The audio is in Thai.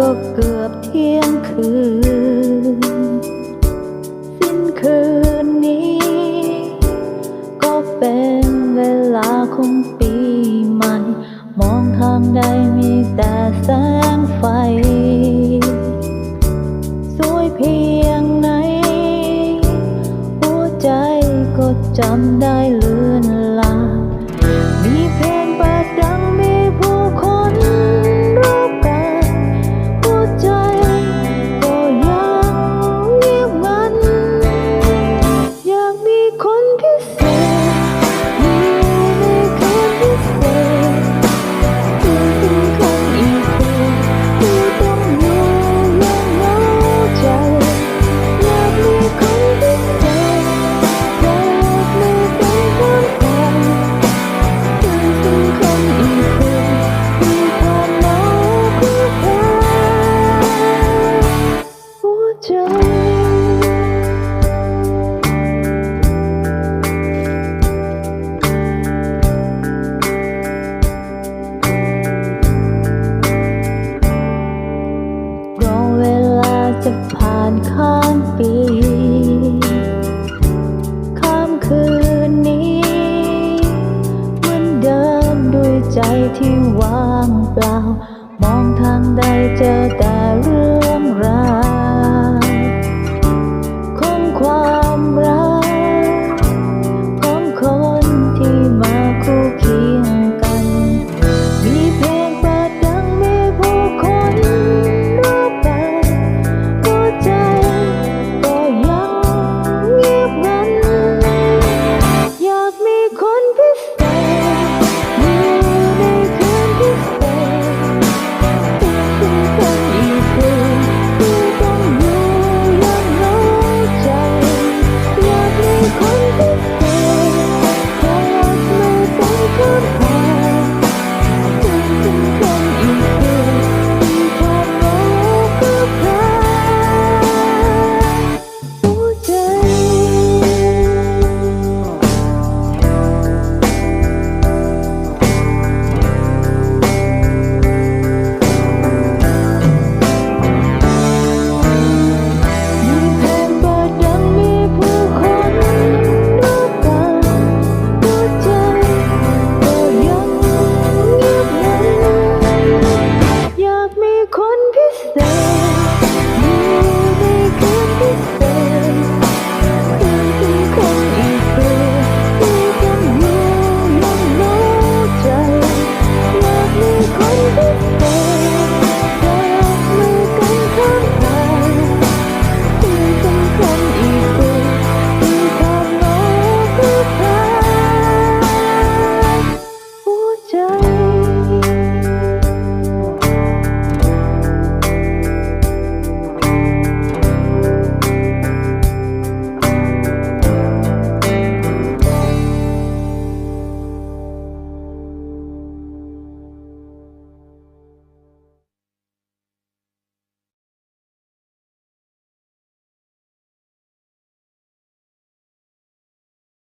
ก็เกือบเที่ยงคืน สิ้นคืนนี้ ก็เป็นเวลาของปีใหม่ มองทางใดมีแต่แสงไฟ สวยเพียงไหน หัวใจก็จำ ข้ามปี ข้ามคืนนี้ เหมือนเดิมด้วยใจที่ว่างเปล่า มองทางใดเจอแต่เรื่องราว